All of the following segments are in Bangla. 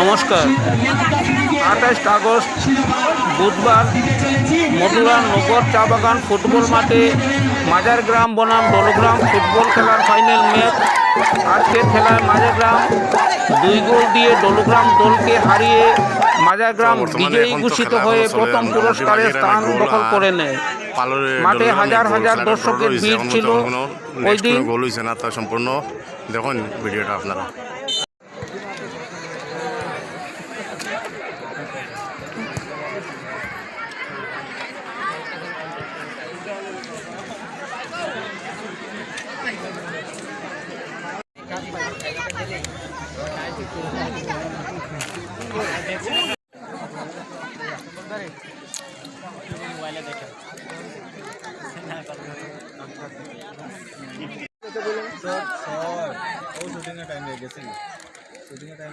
নমস্কার। আঠাশ আগস্ট বুধবার মধুরা নগর চা বাগান ফুটবল মাঠে মাজার গ্রাম বনাম দলগ্রাম ফুটবল খেলার ফাইনাল ম্যাচ। আজকের খেলায় মাজার গ্রাম দুই গোল দিয়ে দলগ্রাম দলকে হারিয়ে মাজার গ্রাম বিজয়ী ঘোষিত হয়ে প্রথম পুরস্কারের স্থান দখল করে নেয়। মাঠে হাজার হাজার দর্শকের ভিড় ছিল ওই দিন। গোল হয়েছে না তা সম্পূর্ণ। দেখুন ভিডিওটা আপনারা। শুটিং এর টাইম হয়ে গেছে শুটিং এর টাইম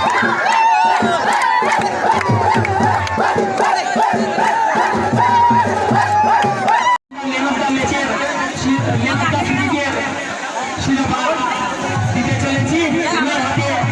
继续准备